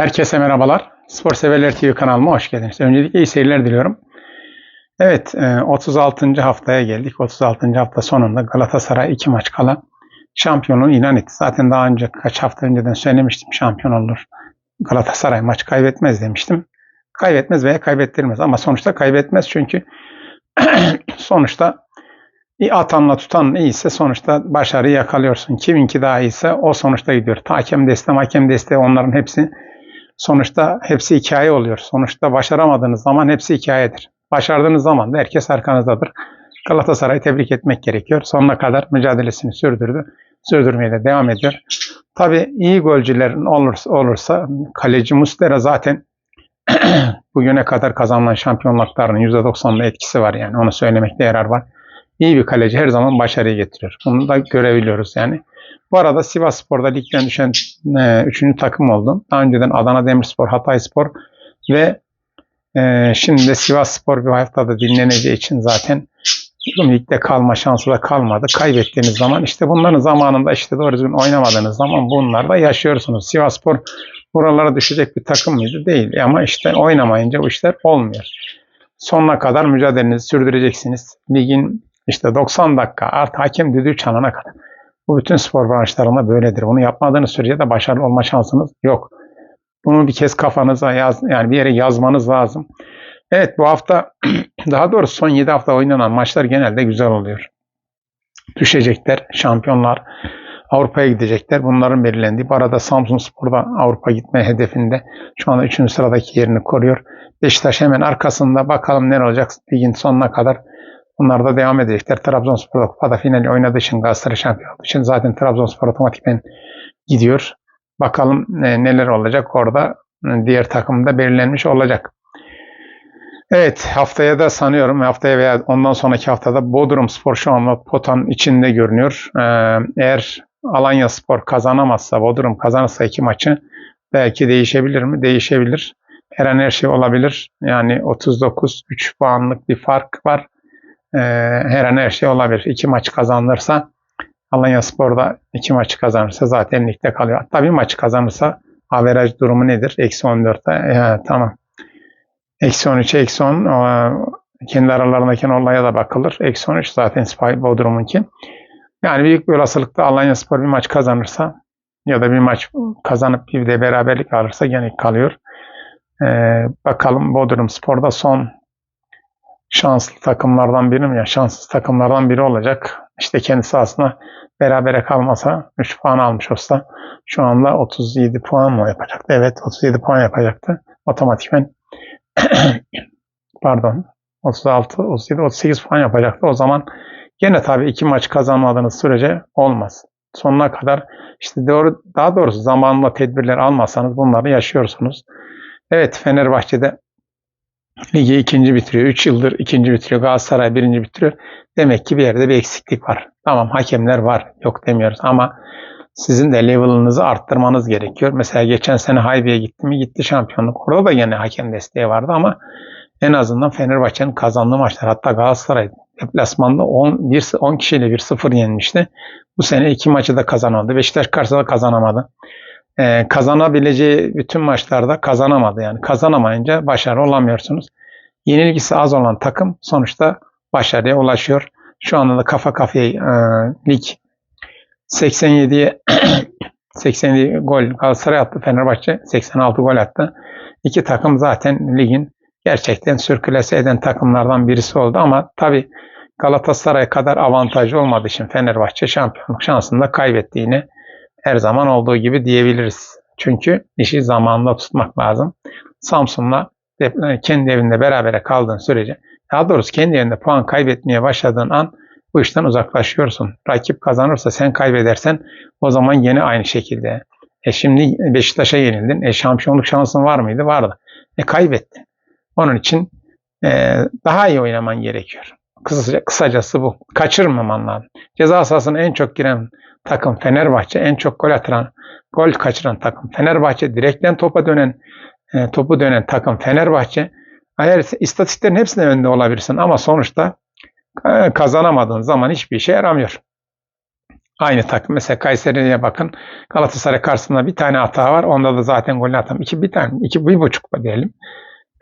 Herkese merhabalar. Spor Severler TV kanalıma hoş geldiniz. Öncelikle iyi seyirler diliyorum. Evet, e, 36. haftaya geldik. 36. hafta sonunda Galatasaray 2 maç kala şampiyonluğu ilan etti. Zaten daha önce kaç hafta önceden söylemiştim şampiyon olur. Galatasaray maç kaybetmez demiştim. Kaybetmez veya kaybettirmez ama sonuçta kaybetmez çünkü sonuçta atanla tutan iyiyse sonuçta başarıyı yakalıyorsun. Kiminki daha iyiyse o sonuçta gidiyor. Hakem desteği, hakem desteği onların hepsi sonuçta hepsi hikaye oluyor. Sonuçta başaramadığınız zaman hepsi hikayedir. Başardığınız zaman da herkes arkanızdadır. Galatasaray'ı tebrik etmek gerekiyor. Sonuna kadar mücadelesini sürdürdü. Sürdürmeye de devam ediyor. Tabii iyi golcülerin olursa, olursa kaleci Muslera zaten bugüne kadar kazanılan şampiyonlukların %90'da etkisi var yani onu söylemekte yarar var. İyi bir kaleci her zaman başarıyı getiriyor. Bunu da görebiliyoruz yani. Bu arada Sivas Spor'da ligden düşen 3. E, takım oldu. Daha önceden Adana Demirspor, Hatay Spor ve e, şimdi de Sivas Spor bir haftada dinleneceği için zaten ligde kalma şansı da kalmadı. Kaybettiğiniz zaman işte bunların zamanında işte doğru düzgün oynamadığınız zaman bunları da yaşıyorsunuz. Sivas Spor buralara düşecek bir takım mıydı? Değil. Ama işte oynamayınca bu işler olmuyor. Sonuna kadar mücadelenizi sürdüreceksiniz. Ligin işte 90 dakika artı hakem düdüğü çalana kadar. Bu bütün spor branşlarında böyledir. Bunu yapmadığınız sürece de başarılı olma şansınız yok. Bunu bir kez kafanıza yaz, yani bir yere yazmanız lazım. Evet bu hafta daha doğrusu son 7 hafta oynanan maçlar genelde güzel oluyor. Düşecekler, şampiyonlar Avrupa'ya gidecekler. Bunların belirlendiği. Bu arada Samsun Spor'da Avrupa gitme hedefinde şu anda 3. sıradaki yerini koruyor. Beşiktaş hemen arkasında bakalım ne olacak ligin sonuna kadar Bunlar da devam edecekler. Trabzonspor kupada finali oynadığı için Galatasaray şampiyon için zaten Trabzonspor otomatikten gidiyor. Bakalım e, neler olacak orada e, diğer takımda belirlenmiş olacak. Evet haftaya da sanıyorum haftaya veya ondan sonraki haftada Bodrum Spor şu anda potanın içinde görünüyor. Ee, eğer Alanya Spor kazanamazsa Bodrum kazanırsa iki maçı belki değişebilir mi? Değişebilir. Her an her şey olabilir. Yani 39 3 puanlık bir fark var e, her an her şey olabilir. İki maç kazanırsa Alanya Spor'da iki maç kazanırsa zaten ligde kalıyor. Hatta bir maç kazanırsa averaj durumu nedir? Eksi 14'te. E, tamam. Eksi 13'e eksi 10 o, kendi aralarındaki olaya da bakılır. Eksi 13 zaten Spy Bodrum'unki. Yani büyük bir olasılıkla Alanya Spor bir maç kazanırsa ya da bir maç kazanıp bir de beraberlik alırsa gene kalıyor. Ee, bakalım Bodrum Spor'da son şanslı takımlardan biri mi ya şanssız takımlardan biri olacak. İşte kendisi aslında berabere kalmasa 3 puan almış olsa şu anda 37 puan mı yapacaktı? Evet 37 puan yapacaktı. Otomatikmen pardon 36, 37, 38 puan yapacaktı. O zaman gene tabii iki maç kazanmadığınız sürece olmaz. Sonuna kadar işte doğru, daha doğrusu zamanla tedbirler almasanız bunları yaşıyorsunuz. Evet Fenerbahçe'de Ligi ikinci bitiriyor. Üç yıldır ikinci bitiriyor. Galatasaray birinci bitiriyor. Demek ki bir yerde bir eksiklik var. Tamam hakemler var. Yok demiyoruz ama sizin de level'ınızı arttırmanız gerekiyor. Mesela geçen sene Haybi'ye gitti mi gitti şampiyonluk. Orada da yine hakem desteği vardı ama en azından Fenerbahçe'nin kazandığı maçlar hatta Galatasaray deplasmanda 10, 1, 10 kişiyle 1-0 yenmişti. Bu sene iki maçı da kazanamadı. Beşiktaş karşısında kazanamadı e, kazanabileceği bütün maçlarda kazanamadı. Yani kazanamayınca başarı olamıyorsunuz. Yenilgisi az olan takım sonuçta başarıya ulaşıyor. Şu anda da kafa kafaya e, lig 87'ye 87 gol Galatasaray attı. Fenerbahçe 86 gol attı. İki takım zaten ligin gerçekten sürkülese eden takımlardan birisi oldu ama tabi Galatasaray kadar avantajlı olmadığı için Fenerbahçe şampiyonluk şansını da kaybettiğini her zaman olduğu gibi diyebiliriz. Çünkü işi zamanında tutmak lazım. Samsun'la kendi evinde berabere kaldığın sürece daha doğrusu kendi evinde puan kaybetmeye başladığın an bu işten uzaklaşıyorsun. Rakip kazanırsa sen kaybedersen o zaman yine aynı şekilde. E şimdi Beşiktaş'a yenildin. E şampiyonluk şansın var mıydı? Vardı. E kaybettin. Onun için e, daha iyi oynaman gerekiyor. Kısaca, kısacası bu. Kaçırmaman lazım. Ceza sahasına en çok giren takım Fenerbahçe. En çok gol atan, gol kaçıran takım Fenerbahçe. Direkten topa dönen, e, topu dönen takım Fenerbahçe. Eğer istatistiklerin hepsine önde olabilirsin ama sonuçta e, kazanamadığın zaman hiçbir işe yaramıyor. Aynı takım. Mesela Kayseri'ye bakın. Galatasaray karşısında bir tane hata var. Onda da zaten gol atam. İki bir tane. iki bir buçuk diyelim.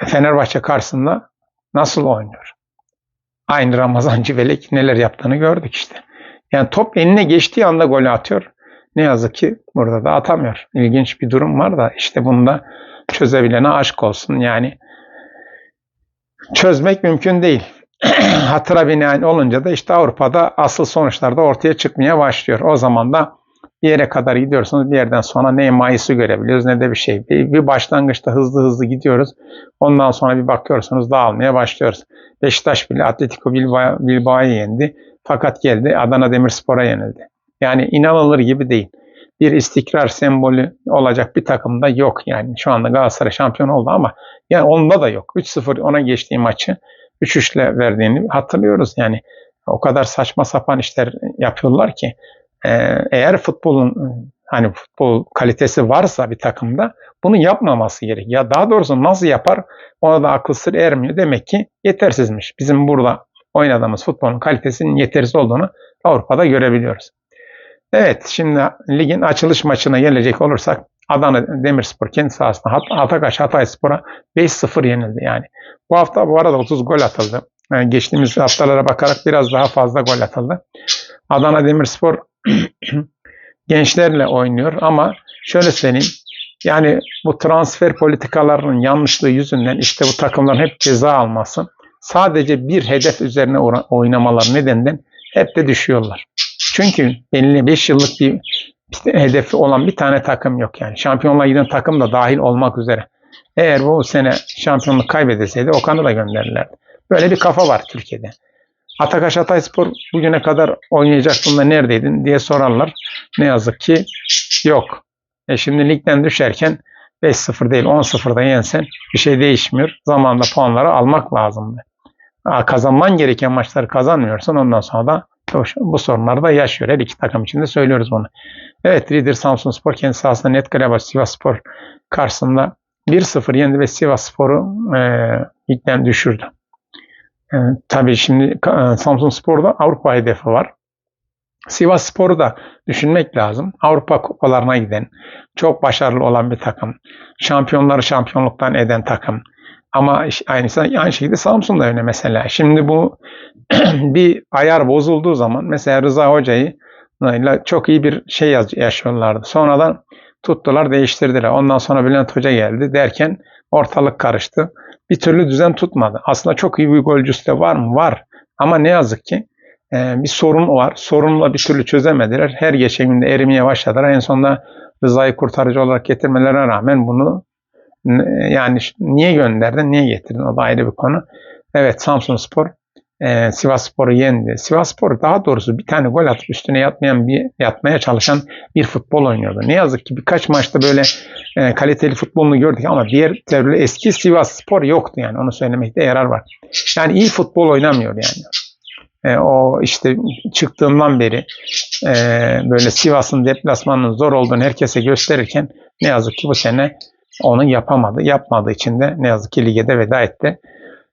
E, Fenerbahçe karşısında nasıl oynuyor? Aynı Ramazan Civelek neler yaptığını gördük işte. Yani top eline geçtiği anda gol atıyor. Ne yazık ki burada da atamıyor. İlginç bir durum var da işte bunu da çözebilene aşk olsun. Yani çözmek mümkün değil. Hatıra binaen olunca da işte Avrupa'da asıl sonuçlar da ortaya çıkmaya başlıyor. O zaman da bir yere kadar gidiyorsunuz. Bir yerden sonra ne mayısı görebiliyoruz ne de bir şey. Bir, bir başlangıçta hızlı hızlı gidiyoruz. Ondan sonra bir bakıyorsunuz dağılmaya başlıyoruz. Beşiktaş bile Atletico Bilbao, Bilbao'yu yendi. Fakat geldi Adana Demirspor'a yenildi. Yani inanılır gibi değil. Bir istikrar sembolü olacak bir takımda yok yani. Şu anda Galatasaray şampiyon oldu ama yani onda da yok. 3-0 ona geçtiği maçı 3-3'le verdiğini hatırlıyoruz. Yani o kadar saçma sapan işler yapıyorlar ki eğer futbolun hani futbol kalitesi varsa bir takımda bunu yapmaması gerek. Ya daha doğrusu nasıl yapar ona da akıl sır ermiyor. Demek ki yetersizmiş. Bizim burada oynadığımız futbolun kalitesinin yetersiz olduğunu Avrupa'da görebiliyoruz. Evet şimdi ligin açılış maçına gelecek olursak Adana Demirspor kendi sahasında Hat Atakaş Hatayspor'a 5-0 yenildi yani. Bu hafta bu arada 30 gol atıldı. Yani geçtiğimiz haftalara bakarak biraz daha fazla gol atıldı. Adana Demirspor gençlerle oynuyor ama şöyle söyleyeyim yani bu transfer politikalarının yanlışlığı yüzünden işte bu takımların hep ceza alması sadece bir hedef üzerine oynamalar nedeninden hep de düşüyorlar. Çünkü belli 5 yıllık bir hedefi olan bir tane takım yok yani. Şampiyonluğa giden takım da dahil olmak üzere. Eğer bu sene şampiyonluk kaybedilseydi Okan'ı da gönderirlerdi. Böyle bir kafa var Türkiye'de. Atakaş Hatayspor bugüne kadar oynayacaktın da neredeydin diye sorarlar. Ne yazık ki yok. E şimdi ligden düşerken 5-0 değil 10-0'da yensen bir şey değişmiyor. Zamanında puanları almak lazımdı. Kazanman gereken maçları kazanmıyorsun. Ondan sonra da bu sorunları da yaşıyor. Her iki takım için de söylüyoruz bunu. Evet Rieder Samsun Spor kendi sahasında net galiba Sivas Spor karşısında 1-0 yendi ve Sivas Spor'u e, ligden düşürdü. E, tabii şimdi e, Samsun Spor'da Avrupa hedefi var. Sivas Spor'u da düşünmek lazım. Avrupa kupalarına giden, çok başarılı olan bir takım. Şampiyonları şampiyonluktan eden takım. Ama aynı, aynı şekilde Samsun da öyle mesela. Şimdi bu bir ayar bozulduğu zaman mesela Rıza Hoca'yı çok iyi bir şey yaşıyorlardı. Sonradan tuttular değiştirdiler. Ondan sonra Bülent Hoca geldi derken ortalık karıştı bir türlü düzen tutmadı. Aslında çok iyi bir golcüsü de var mı? Var. Ama ne yazık ki e, bir sorun var. Sorunla bir türlü çözemediler. Her geçen günde erimeye başladılar. En sonunda Rıza'yı kurtarıcı olarak getirmelerine rağmen bunu yani niye gönderdin, niye getirdin o da ayrı bir konu. Evet Samsun Spor e, Sivas Spor'u yendi. Sivas Spor daha doğrusu bir tane gol atıp üstüne yatmayan bir yatmaya çalışan bir futbol oynuyordu. Ne yazık ki birkaç maçta böyle e, kaliteli futbolunu gördük ama diğer türlü eski Sivas Spor yoktu yani onu söylemekte yarar var. Yani iyi futbol oynamıyor yani. E, o işte çıktığından beri e, böyle Sivas'ın deplasmanının zor olduğunu herkese gösterirken ne yazık ki bu sene onu yapamadı. Yapmadığı için de ne yazık ki ligede veda etti.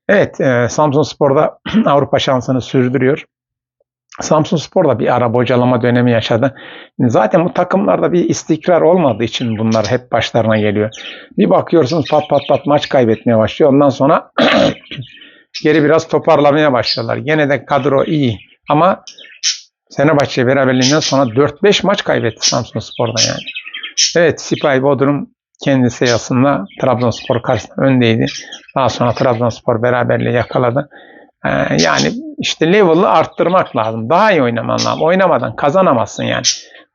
Evet, e, Samsun Spor'da Avrupa şansını sürdürüyor. Samsun Spor da bir ara bocalama dönemi yaşadı. Zaten bu takımlarda bir istikrar olmadığı için bunlar hep başlarına geliyor. Bir bakıyorsunuz pat pat pat maç kaybetmeye başlıyor. Ondan sonra geri biraz toparlamaya başlıyorlar. Gene de kadro iyi ama Fenerbahçe beraberliğinden sonra 4-5 maç kaybetti Samsun Spor'da yani. Evet Sipahi Bodrum kendi sayısında Trabzonspor karşısında öndeydi. Daha sonra Trabzonspor beraberliği yakaladı. Ee, yani işte level'ı arttırmak lazım. Daha iyi oynaman lazım. Oynamadan kazanamazsın yani.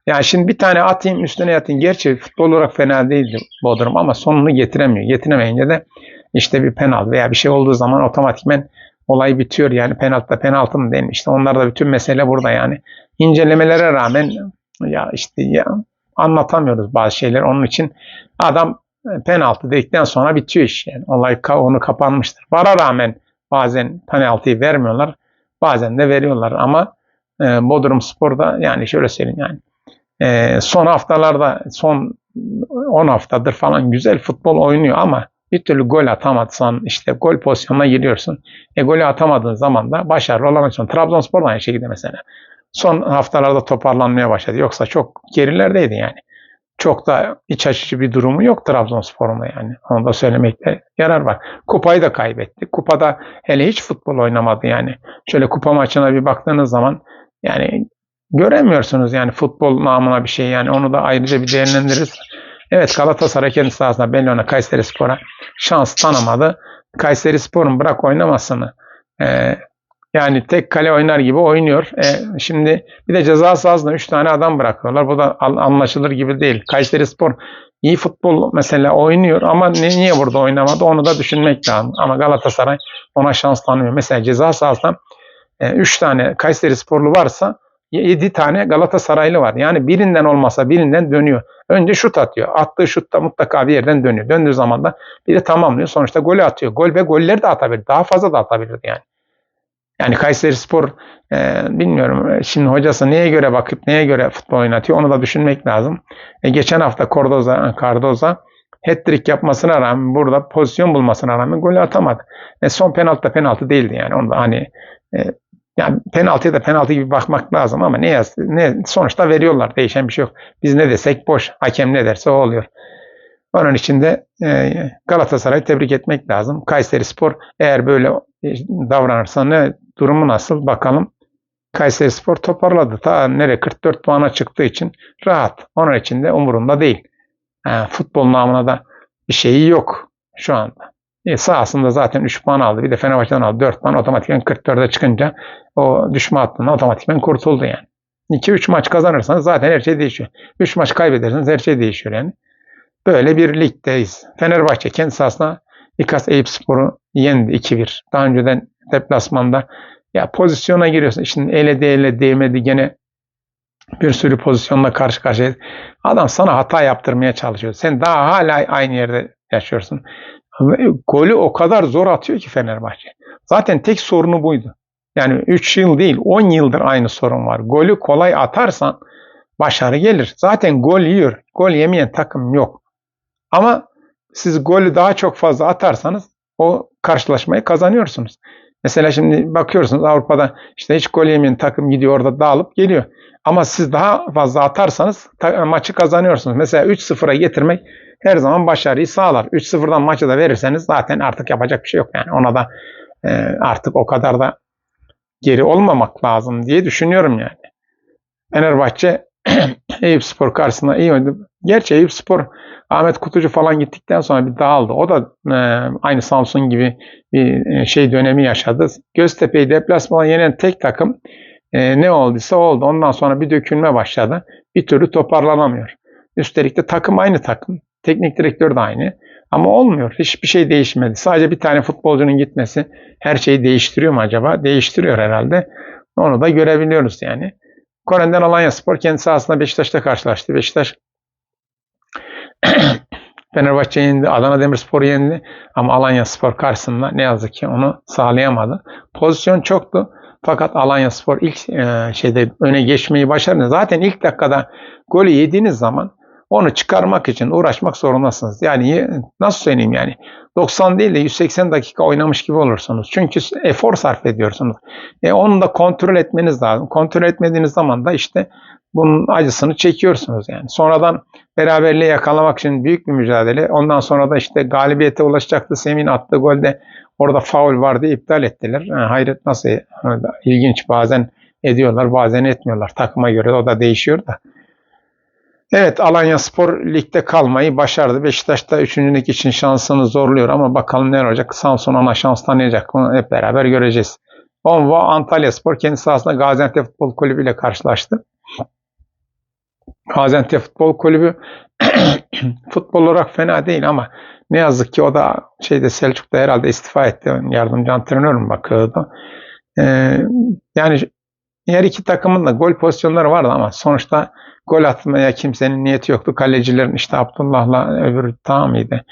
Yani şimdi bir tane atayım üstüne yatayım. Gerçi futbol olarak fena değildi Bodrum ama sonunu getiremiyor. Getiremeyince de işte bir penaltı veya bir şey olduğu zaman otomatikmen olay bitiyor. Yani penaltı penaltı mı değil İşte onlar da bütün mesele burada yani. İncelemelere rağmen ya işte ya anlatamıyoruz bazı şeyler. Onun için adam e, penaltı dedikten sonra bitiyor iş. Yani olay onu kapanmıştır. Vara rağmen bazen penaltıyı vermiyorlar. Bazen de veriyorlar ama e, Bodrum Spor'da yani şöyle söyleyeyim yani e, son haftalarda son 10 haftadır falan güzel futbol oynuyor ama bir türlü gol atamadıysan işte gol pozisyonuna giriyorsun. E golü atamadığın zaman da başarılı olamıyorsun. Trabzonspor da aynı şekilde mesela. Son haftalarda toparlanmaya başladı. Yoksa çok gerilerdeydi yani. Çok da iç açıcı bir durumu yok Trabzonspor'un yani. Onu da söylemekte yarar var. Kupayı da kaybetti. Kupada hele hiç futbol oynamadı yani. Şöyle kupa maçına bir baktığınız zaman yani göremiyorsunuz yani futbol namına bir şey yani onu da ayrıca bir değerlendiririz. Evet Galatasaray kendi sahasında Bellona Kayseri Spor'a şans tanımadı. Kayseri Spor'un bırak oynamasını e, yani tek kale oynar gibi oynuyor. E, şimdi bir de ceza sahasında 3 tane adam bırakıyorlar. Bu da anlaşılır gibi değil. Kayseri Spor iyi futbol mesela oynuyor ama niye burada oynamadı onu da düşünmek lazım. Ama Galatasaray ona şans tanımıyor. Mesela ceza sahasında 3 e, tane Kayseri Sporlu varsa 7 tane Galatasaraylı var. Yani birinden olmasa birinden dönüyor. Önce şut atıyor. Attığı şutta mutlaka bir yerden dönüyor. Döndüğü zaman da biri tamamlıyor. Sonuçta golü atıyor. Gol ve golleri de atabilir. Daha fazla da atabilir yani. Yani Kayseri Spor e, bilmiyorum e, şimdi hocası neye göre bakıp neye göre futbol oynatıyor onu da düşünmek lazım. E, geçen hafta Cordoza, Cardoza hat-trick yapmasına rağmen burada pozisyon bulmasına rağmen golü atamadı. E, son penaltı da penaltı değildi yani. Onu da hani e, yani penaltıya da penaltı gibi bakmak lazım ama ne yaz, ne sonuçta veriyorlar. Değişen bir şey yok. Biz ne desek boş. Hakem ne derse o oluyor. Onun için de e, Galatasaray'ı tebrik etmek lazım. Kayseri Spor eğer böyle e, davranırsa ne durumu nasıl bakalım. Kayseri Spor toparladı. Ta nere 44 puana çıktığı için rahat. Onun için de umurunda değil. Yani futbol namına da bir şeyi yok şu anda. E, sahasında zaten 3 puan aldı. Bir de Fenerbahçe'den aldı 4 puan. Otomatikman 44'e çıkınca o düşme hattından otomatikman kurtuldu yani. 2-3 maç kazanırsanız zaten her şey değişiyor. 3 maç kaybederseniz her şey değişiyor yani. Böyle bir ligdeyiz. Fenerbahçe kendi sahasında İKAS Eyüp Spor'u yendi 2-1. Daha önceden deplasmanda ya pozisyona giriyorsun. Şimdi ele değele değmedi gene bir sürü pozisyonla karşı karşıya. Adam sana hata yaptırmaya çalışıyor. Sen daha hala aynı yerde yaşıyorsun. Golü o kadar zor atıyor ki Fenerbahçe. Zaten tek sorunu buydu. Yani 3 yıl değil 10 yıldır aynı sorun var. Golü kolay atarsan başarı gelir. Zaten gol yiyor. Gol yemeyen takım yok. Ama siz golü daha çok fazla atarsanız o karşılaşmayı kazanıyorsunuz. Mesela şimdi bakıyorsunuz Avrupa'da işte hiç gol yemeyen takım gidiyor orada dağılıp geliyor. Ama siz daha fazla atarsanız maçı kazanıyorsunuz. Mesela 3-0'a getirmek her zaman başarıyı sağlar. 3-0'dan maçı da verirseniz zaten artık yapacak bir şey yok. Yani ona da e, artık o kadar da geri olmamak lazım diye düşünüyorum yani. Fenerbahçe Eyüp Spor karşısında iyi oynadı. Gerçi Eyüp Spor Ahmet Kutucu falan gittikten sonra bir dağıldı. O da e, aynı Samsun gibi bir e, şey dönemi yaşadı. Göztepe'yi deplasmana yenen tek takım e, ne olduysa oldu. Ondan sonra bir dökülme başladı. Bir türlü toparlanamıyor. Üstelik de takım aynı takım. Teknik direktör de aynı. Ama olmuyor. Hiçbir şey değişmedi. Sadece bir tane futbolcunun gitmesi her şeyi değiştiriyor mu acaba? Değiştiriyor herhalde. Onu da görebiliyoruz yani. Koren'den Alanya Spor kendi sahasında Beşiktaş'ta karşılaştı. Beşiktaş Fenerbahçe yendi, Adana Demirspor yendi ama Alanya Spor karşısında ne yazık ki onu sağlayamadı. Pozisyon çoktu. Fakat Alanya Spor ilk e, şeyde öne geçmeyi başardı. Zaten ilk dakikada golü yediğiniz zaman onu çıkarmak için uğraşmak zorundasınız. Yani nasıl söyleyeyim yani 90 değil de 180 dakika oynamış gibi olursunuz. Çünkü efor sarf ediyorsunuz. E, onu da kontrol etmeniz lazım. Kontrol etmediğiniz zaman da işte bunun acısını çekiyorsunuz yani. Sonradan beraberliği yakalamak için büyük bir mücadele. Ondan sonra da işte galibiyete ulaşacaktı. Semih'in attığı golde orada faul vardı iptal ettiler. Yani hayret nasıl ilginç bazen ediyorlar bazen etmiyorlar. Takıma göre o da değişiyor da. Evet Alanya Spor ligde kalmayı başardı. Beşiktaş da üçüncülük için şansını zorluyor ama bakalım ne olacak. Samsun ona şans tanıyacak. Bunu hep beraber göreceğiz. Onva Antalya Spor kendi sahasında Gaziantep Futbol Kulübü ile karşılaştı. Gaziantep Futbol Kulübü futbol olarak fena değil ama ne yazık ki o da şeyde Selçuk'ta herhalde istifa etti. Yardımcı antrenör mü bakıyordu. Ee, yani her iki takımın da gol pozisyonları vardı ama sonuçta gol atmaya kimsenin niyeti yoktu. Kalecilerin işte Abdullah'la öbürü tamamıydı.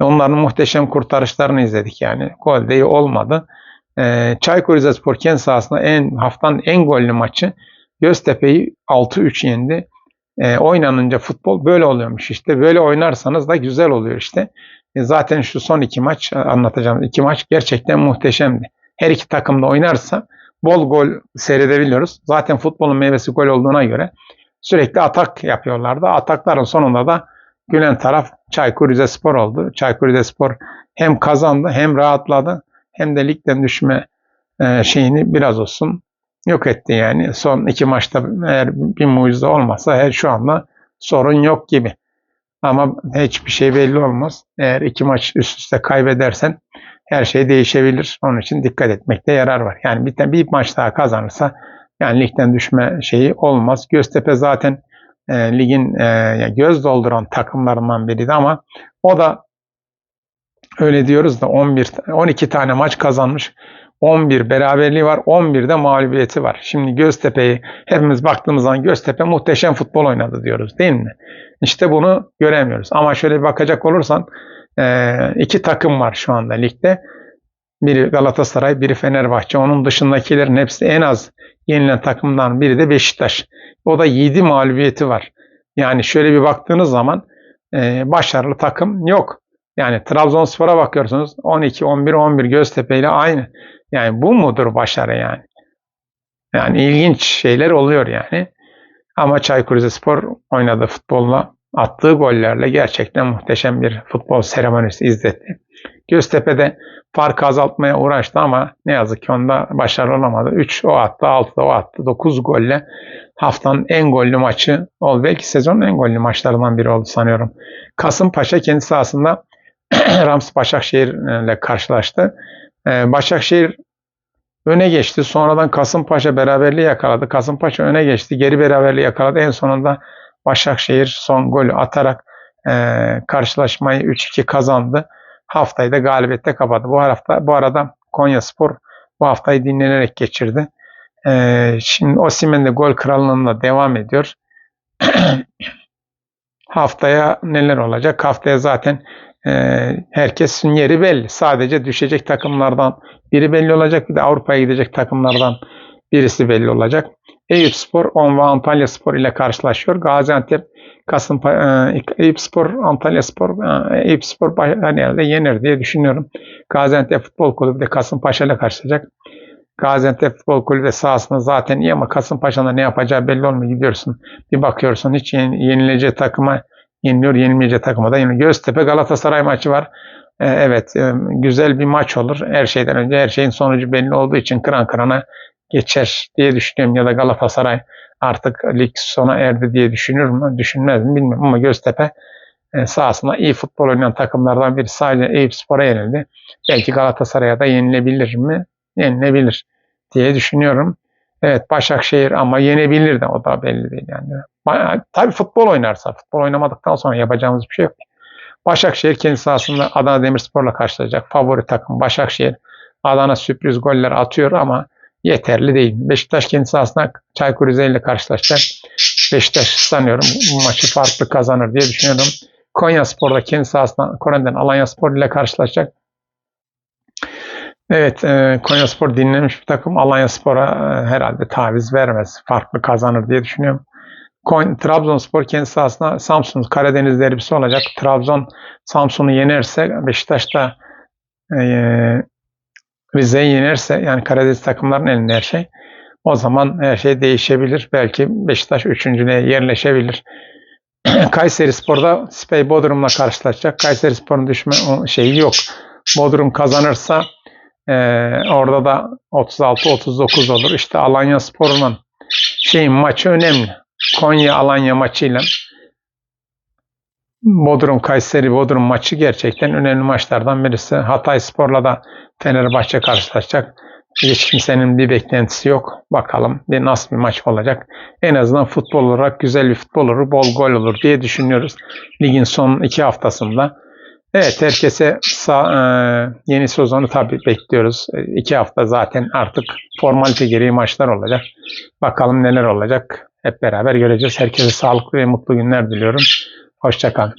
Onların muhteşem kurtarışlarını izledik yani. Gol de olmadı. Ee, Çaykur Rizespor kendi sahasında en haftanın en gollü maçı Göztepe'yi 6-3 yendi. E, oynanınca futbol böyle oluyormuş işte. Böyle oynarsanız da güzel oluyor işte. E, zaten şu son iki maç anlatacağım. iki maç gerçekten muhteşemdi. Her iki takım da oynarsa bol gol seyredebiliyoruz. Zaten futbolun meyvesi gol olduğuna göre sürekli atak yapıyorlardı. Atakların sonunda da gülen taraf Çaykur Rizespor oldu. Çaykur Rizespor hem kazandı hem rahatladı hem de ligden düşme e, şeyini biraz olsun yok etti yani. Son iki maçta eğer bir mucize olmasa her şu anda sorun yok gibi. Ama hiçbir şey belli olmaz. Eğer iki maç üst üste kaybedersen her şey değişebilir. Onun için dikkat etmekte yarar var. Yani bir, bir maç daha kazanırsa yani ligden düşme şeyi olmaz. Göztepe zaten e, ligin e, göz dolduran takımlarından biriydi ama o da öyle diyoruz da 11 12 tane maç kazanmış. 11 beraberliği var, 11 de mağlubiyeti var. Şimdi Göztepe'yi hepimiz baktığımız zaman Göztepe muhteşem futbol oynadı diyoruz değil mi? İşte bunu göremiyoruz. Ama şöyle bakacak olursan e, iki takım var şu anda ligde. Biri Galatasaray, biri Fenerbahçe. Onun dışındakilerin hepsi en az yenilen takımdan biri de Beşiktaş. O da 7 mağlubiyeti var. Yani şöyle bir baktığınız zaman e, başarılı takım yok. Yani Trabzonspor'a bakıyorsunuz 12, 11, 11 Göztepe ile aynı. Yani bu mudur başarı yani? Yani ilginç şeyler oluyor yani. Ama Çaykur Rizespor oynadığı futbolla, attığı gollerle gerçekten muhteşem bir futbol seremonisi izletti. Göztepe'de farkı azaltmaya uğraştı ama ne yazık ki onda başarılı olamadı. 3 o attı, 6 da o attı. 9 golle haftanın en gollü maçı oldu. Belki sezonun en gollü maçlarından biri oldu sanıyorum. Kasımpaşa kendi sahasında Rams Başakşehir ile karşılaştı. Ee, Başakşehir öne geçti. Sonradan Kasımpaşa beraberliği yakaladı. Kasımpaşa öne geçti. Geri beraberliği yakaladı. En sonunda Başakşehir son golü atarak e, karşılaşmayı 3-2 kazandı. Haftayı da galibiyette kapadı. Bu hafta bu arada Konya Spor bu haftayı dinlenerek geçirdi. E, şimdi Osimhen de gol krallığına devam ediyor. Haftaya neler olacak? Haftaya zaten e, herkesin yeri belli. Sadece düşecek takımlardan biri belli olacak. Bir de Avrupa'ya gidecek takımlardan birisi belli olacak. Eyüp Spor, On ve Antalya Spor ile karşılaşıyor. Gaziantep, Kasım, e, Eyüp Spor, Antalya Spor, e, Eyüp Spor hani yerde yener diye düşünüyorum. Gaziantep Futbol Kulübü de Kasımpaşa ile karşılaşacak. Gaziantep Futbol Kulübü sahasında zaten iyi ama Kasımpaşa'nın ne yapacağı belli olmuyor. Gidiyorsun bir bakıyorsun hiç yenileceği takıma yeniliyor, yenilmeyeceği takıma da yeniliyor. Göztepe Galatasaray maçı var. Ee, evet e, güzel bir maç olur. Her şeyden önce her şeyin sonucu belli olduğu için kıran kırana geçer diye düşünüyorum. Ya da Galatasaray artık lig sona erdi diye düşünür mü? Düşünmez mi bilmiyorum ama Göztepe e, sahasında iyi futbol oynayan takımlardan biri sadece Eyüp Spor'a yenildi. Belki Galatasaray'a da yenilebilir mi? Yenilebilir diye düşünüyorum. Evet Başakşehir ama yenebilir de o da belli değil yani. Tabii futbol oynarsa, futbol oynamadıktan sonra yapacağımız bir şey yok. Başakşehir kendi sahasında Adana Demirspor'la karşılayacak. Favori takım Başakşehir. Adana sürpriz goller atıyor ama yeterli değil. Beşiktaş kendi sahasında Çaykur Rize karşılaşacak. Beşiktaş sanıyorum bu maçı farklı kazanır diye düşünüyorum. Konya Spor'da kendi sahasında Kore'den Alanya Spor ile karşılaşacak. Evet, e, Konya Spor dinlemiş bir takım. Alanya Spor'a e, herhalde taviz vermez. Farklı kazanır diye düşünüyorum. Trabzonspor kendi sahasında Samsun Karadeniz derbisi olacak. Trabzon Samsun'u yenerse Beşiktaş'ta e, Rize'yi yenerse yani Karadeniz takımların elinde her şey. O zaman her şey değişebilir. Belki Beşiktaş üçüncüne yerleşebilir. Kayseri Spor'da Spey Bodrum'la karşılaşacak. Kayseri Spor'un düşme şeyi yok. Bodrum kazanırsa e, orada da 36-39 olur. İşte Alanya Spor'un şeyin maçı önemli. Konya Alanya maçıyla Bodrum Kayseri Bodrum maçı gerçekten önemli maçlardan birisi. Hatay Spor'la da Fenerbahçe karşılaşacak. Hiç kimsenin bir beklentisi yok. Bakalım bir nasıl bir maç olacak. En azından futbol olarak güzel bir futbol olur, bol gol olur diye düşünüyoruz. Ligin son iki haftasında. Evet herkese sağ, e, yeni sezonu tabii bekliyoruz. E, iki hafta zaten artık formalite gereği maçlar olacak. Bakalım neler olacak. Hep beraber göreceğiz. Herkese sağlıklı ve mutlu günler diliyorum. Hoşçakalın.